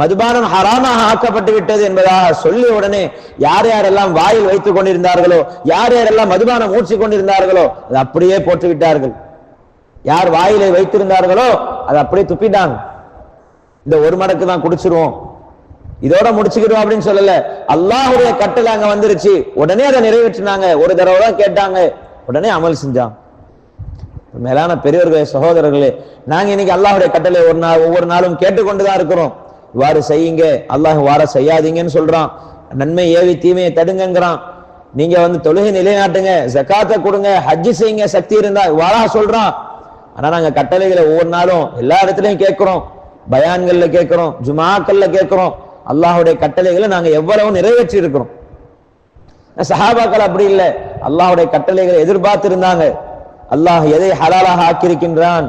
மதுபானம் ஹராமாக ஆக்கப்பட்டு விட்டது என்பதாக சொல்லிய உடனே யார் யாரெல்லாம் வாயில் வைத்துக் கொண்டிருந்தார்களோ யார் யாரெல்லாம் மதுபானம் மூச்சு கொண்டிருந்தார்களோ அதை அப்படியே போட்டு விட்டார்கள். யார் வாயிலை வைத்திருந்தார்களோ அதை அப்படியே துப்பிட்டாங்க. இந்த ஒரு மடக்கு தான் குடிச்சிருவோம். இதோட முடிச்சுக்கிடுவோம் அப்படின்னு சொல்லல. அல்லாஹுடைய கட்டளை அங்க வந்துருச்சு. உடனே அதை நிறைவேற்றினாங்க. ஒரு தடவை தான் கேட்டாங்க. உடனே அமல் செஞ்சான். மேலான பெரியவர்களே சகோதரர்களே நாங்க இன்னைக்கு அல்லாஹுடைய கட்டளை ஒரு நாள் ஒவ்வொரு நாளும் கேட்டுக்கொண்டுதான் இருக்கிறோம். இவ்வாறு செய்யுங்க. அல்லாஹ் வார செய்யாதீங்கன்னு சொல்றான். நன்மை ஏவி தீமையை தடுங்கிறான் நீங்க வந்து தொழுகை நிலைநாட்டுங்க. ஜக்காத்தை கொடுங்க. ஹஜ்ஜி செய்யுங்க. சக்தி இருந்தா வாரா சொல்றான். ஆனா நாங்க கட்டளைகளை ஒவ்வொரு நாளும் எல்லா இடத்துலயும் கேட்கிறோம். பயான்கள்ல கேட்கிறோம். ஜுமாக்கள்ல கேட்கிறோம். அல்லாஹுடைய கட்டளைகளை நாங்க எவ்வளவு நிறைவேற்றி இருக்கிறோம் சஹாபாக்கள் அப்படி இல்லை. அல்லாஹுடைய கட்டளைகளை எதிர்பார்த்து இருந்தாங்க அல்லாஹ் எதை ஹலாலாக ஆக்கியிருக்கின்றான்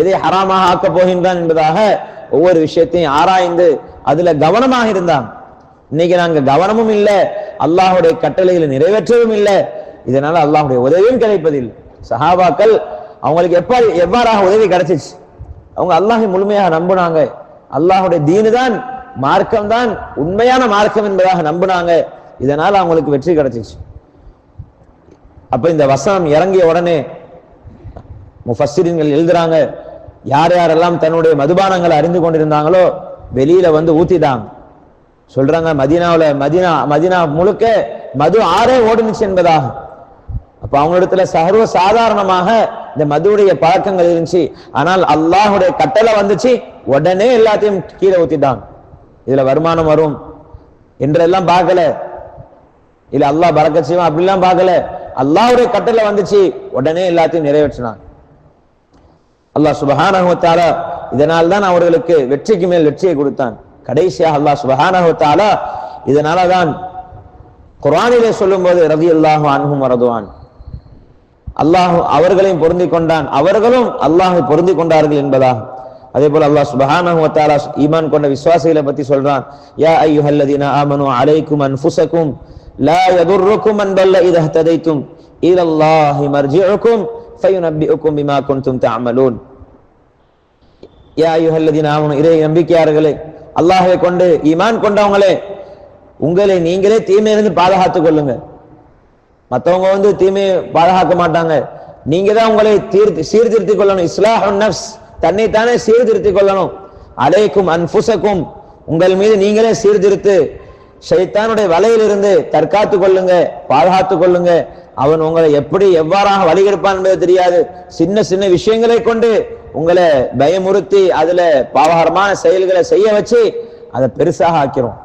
எதை ஹராமாக ஆக்கப் போகின்றான் என்பதாக ஒவ்வொரு விஷயத்தையும் ஆராய்ந்து அதுல கவனமாக இருந்தான். இன்னைக்கு நாங்க கவனமும் இல்லை அல்லாஹுடைய கட்டளைகளை நிறைவேற்றவும் இல்லை. இதனால அல்லாஹுடைய உதவியும் கிடைப்பதில்லை. சஹாபாக்கள் அவங்களுக்கு எப்படி எவ்வாறாக உதவி கிடைச்சிச்சு? அவங்க அல்லாஹை முழுமையாக நம்புனாங்க. அல்லாஹுடைய தீனு தான் மார்க்கம் தான் உண்மையான மார்க்கம் என்பதாக நம்புனாங்க. இதனால் அவங்களுக்கு வெற்றி கிடைச்சிச்சு. அப்ப இந்த வசனம் இறங்கிய உடனே முஃபஸ்ஸிரின்கள் எழுதுறாங்க யார் யாரெல்லாம் தன்னுடைய மதுபானங்களை அறிந்து கொண்டிருந்தாங்களோ வெளியில வந்து ஊத்திட்டாங்க. சொல்றாங்க மதீனாவுல மதீனா மதீனா முழுக்க மது ஆறே ஓடுனுச்சு என்பதாக. அப்ப அவங்களிடத்துல சர்வ சாதாரணமாக இந்த மதுவுடைய பழக்கங்கள் இருந்துச்சு. ஆனால் அல்லாஹுடைய கட்டளை வந்துச்சு உடனே எல்லாத்தையும் கீழே ஊத்திட்டாங்க. இதுல வருமானம் வரும் என்றெல்லாம் பார்க்கல. இல்ல அல்லாஹ் பறக்க செய்வான் அப்படிலாம் பார்க்கல. அல்லாவுடைய கட்டளை வந்துச்சு உடனே எல்லாத்தையும் நிறைவேற்றினான். அல்லாஹ் சுபஹானஹு வ இதனால் தான் அவர்களுக்கு வெற்றிக்கு மேல் வெற்றியை கொடுத்தான். கடைசியாக அல்லாஹ் சுபஹானஹு இதனால தான் இதனால சொல்லும் போது சொல்லும்போது ரலியல்லாஹு அன்ஹும் வரதுவான். அல்லாஹ் அவர்களையும் பொருந்தி கொண்டான். அவர்களும் அல்லாஹை பொருந்தி கொண்டார்கள் என்பதாகும் அதே போல அல்லாஹ் சுபஹானஹு ஈமான் கொண்ட விசுவாசிகளை பத்தி சொல்றான். யா அய்யுஹல்லதீன ஆமனு அலைக்கும் அன்ஃபுஸக்கும் லா யதுர்ருக்கும் மன் தல்ல இதா ஹததைத்தும் இலல்லாஹி மர்ஜிஉக்கும் ஃபயுனப்பிஉக்கும் பிமா குன்தும் தஅமலூன். யா அய்யுஹல்லதீன ஆமனு இறை நம்பிக்கையாளர்களே அல்லாஹ்வை கொண்டு ஈமான் கொண்டவங்களே உங்களை நீங்களே தீமையிலிருந்து பாதுகாத்துக் கொள்ளுங்க. மத்தவங்க வந்து தீமையை பாதுகாக்க மாட்டாங்க. நீங்க தான் உங்களை தீர்த்து சீர்திருத்திக் கொள்ளணும். இஸ்லாஹ் நஃப்ஸ் தன்னைத்தானே சீர்திருத்திக் கொள்ளணும். அலைக்கும் அன்புசக்கும் உங்கள் மீது நீங்களே சீர்திருத்து ஷைத்தானுடைய வலையிலிருந்து தற்காத்து கொள்ளுங்க பாதுகாத்து கொள்ளுங்க. அவன் உங்களை எப்படி எவ்வாறாக வழிகெடுப்பான் என்பது தெரியாது. சின்ன சின்ன விஷயங்களை கொண்டு உங்களை பயமுறுத்தி அதுல பாவகரமான செயல்களை செய்ய வச்சு அதை பெருசாக ஆக்கிறோம்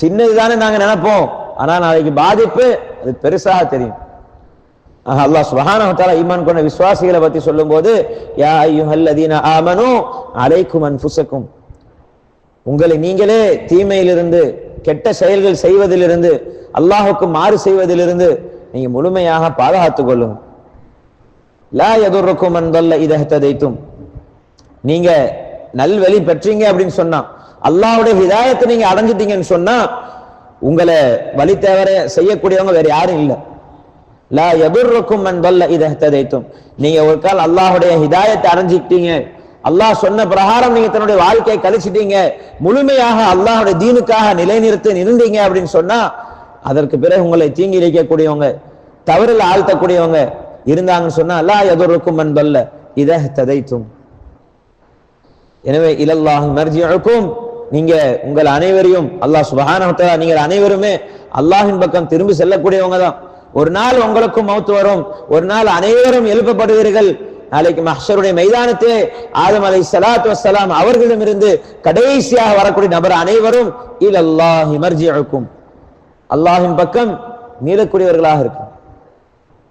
சின்னதுதானே நாங்க நினைப்போம். ஆனா நாளைக்கு பாதிப்பு அது பெருசாக தெரியும். அல்லாஹ் சுப்ஹானஹு ஈமான் கொண்ட விசுவாசிகளை பத்தி சொல்லும்போது யா ஐயுஹல்லதீன ஆமனு அலைக்கும் அன்ஃபுஸக்கும். உங்களை நீங்களே தீமையிலிருந்து கெட்ட செயல்கள் செய்வதிலிருந்து அல்லாஹுக்கு மாறு செய்வதிலிருந்து நீங்க முழுமையாக பாதுகாத்துக் கொள்ளும். லா எதுர்க்கும் அன்பல்ல இதைத்தும் நீங்க நல்வழி பெற்றீங்க அப்படின்னு சொன்னா அல்லாஹ்வுடைய ஹிதாயத்தை நீங்க அடைஞ்சிட்டீங்கன்னு சொன்னா உங்களை வழி தேவர செய்யக்கூடியவங்க வேற யாரும் இல்லை. லா எதுர்ருக்கும் இதை இதஹ்ததைத்தும் நீங்க ஒரு கால் அல்லாஹுடைய ஹிதாயத்தை அடைஞ்சிக்கிட்டீங்க அல்லாஹ் சொன்ன பிரகாரம் நீங்க தன்னுடைய வாழ்க்கையை கழிச்சிட்டீங்க. முழுமையாக அல்லாஹ்வுடைய தீனுக்காக நிலைநிறுத்தி நின்றீங்க அப்படின்னு சொன்னா அதற்கு பிறகு உங்களை தீங்கி இழைக்கக்கூடியவங்க தவறில் ஆழ்த்தக்கூடியவங்க இருந்தாங்கன்னு சொன்னா லா எதுர்ருக்கும் அன்பல்ல இதஹ்ததைத்தும் எனவே இலல்லாஹ் மர்ஜிஉக்கும் நீங்க உங்கள் அனைவரையும் அல்லாஹ் சுப்ஹானஹு நீங்கள் அனைவருமே அல்லாஹின் பக்கம் திரும்பி செல்லக்கூடியவங்க தான். ஒரு நாள் உங்களுக்கும் மௌத்து வரும். ஒரு நாள் அனைவரும் எழுப்பப்படுவீர்கள். நாளைக்கு மஹருடைய மைதானத்திலே ஆதம் அலை சலாத்து வசலாம் அவர்களிடமிருந்து கடைசியாக வரக்கூடிய நபர் அனைவரும் இலல்லாஹி அழுக்கும் அல்லாஹின் பக்கம் மீளக்கூடியவர்களாக இருக்கும்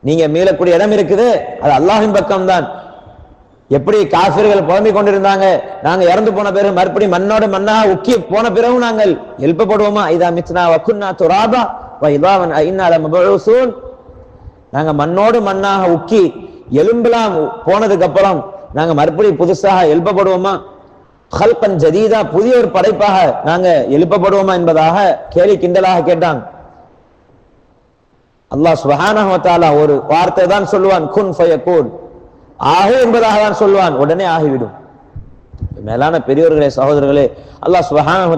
நீங்க மீளக்கூடிய இடம் இருக்குது அது அல்லாஹின் பக்கம் தான் எப்படி காஃபிர்கள் புலம்பிக் கொண்டிருந்தாங்க? நாங்க இறந்து போன பிறகு மறுபடியும் மண்ணோட மண்ணாக உக்கி போன பிறகும் நாங்கள் எழுப்பப்படுவோமா? இதா மித்னா வக்குன்னா துராபா. வ ஐநால நாங்க மண்ணோடு மண்ணாக உக்கி எலும்பெல்லாம் போனதுக்கு அப்புறம் நாங்க மறுபடியும் புதுசாக எழுப்பப்படுவோமா? ஹல்கன் ஜதீதா புதிய ஒரு படைப்பாக நாங்க எழுப்பப்படுவோமா என்பதாக கேலி கிண்டலாக கேட்டாங்க அல்லாஹ் சுப்ஹானஹு ஒரு வார்த்தை தான் சொல்லுவான் குன் ஃபயகூன். ஆகு என்பதாக தான் சொல்லுவான் உடனே ஆகிவிடும். மேலான பெரியவர்களே சகோதரர்களே அல்லாஹ் சுப்ஹானஹு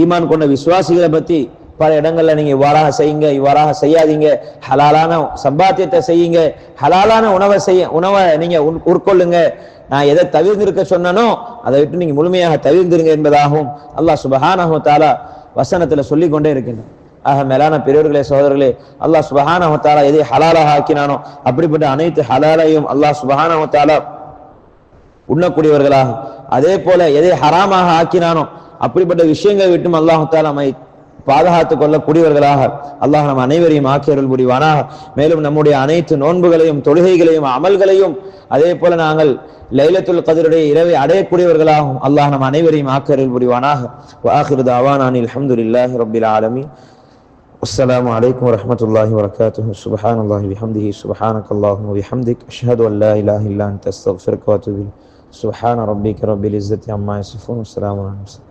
ஈமான் கொண்ட விசுவாசிகளை பத்தி பல இடங்கள்ல நீங்க இவ்வாறாக செய்யுங்க இவ்வாறாக செய்யாதீங்க. ஹலாலான சம்பாத்தியத்தை செய்யுங்க. ஹலாலான உணவை செய்ய உணவை நீங்க உட்கொள்ளுங்க. நான் எதை தவிர்ந்திருக்க சொன்னனோ அதை விட்டு நீங்க முழுமையாக தவிர்ந்திருங்க என்பதாகவும் அல்லாஹ் சுப்ஹானஹு தாலா வசனத்துல சொல்லி கொண்டே இருக்கின்றான். ஆக மேலான பெரியவர்களே சோதர்களே அல்லாஹ் சுபஹானஹு வ எதை ஹலாலாக ஆக்கினானோ அப்படிப்பட்ட அனைத்து ஹலாலையும் அல்லாஹ் சுபஹானஹு உண்ணக்கூடியவர்களாகும் அதே போல எதை ஹராமாக ஆக்கினானோ அப்படிப்பட்ட விஷயங்களை விட்டும் அல்லாஹ் தாலா நம்மை பாதுகாத்துக் கொள்ளக்கூடியவர்களாக அல்லாஹ் நம் அனைவரையும் ஆக்கியருள் புரிவானாக மேலும் நம்முடைய அனைத்து நோன்புகளையும் தொழுகைகளையும் அமல்களையும் அதே போல நாங்கள் லைலத்துல் கதிருடைய இரவை அடையக்கூடியவர்களாகவும் அல்லாஹ் நம் அனைவரையும் ஆக்கியருள் புரிவானாக வாஹிரு தாவானானில் அல்ஹம்துலில்லாஹி ரப்பில் ஆலமீன் السلام عليكم ورحمة الله وبركاته سبحان الله بحمده سبحانك اللهم وبحمدك أشهد أن لا إله إلا أنت أستغفرك وأتوب إليك سبحان ربك رب العزة عما يصفون والسلام على المرسلين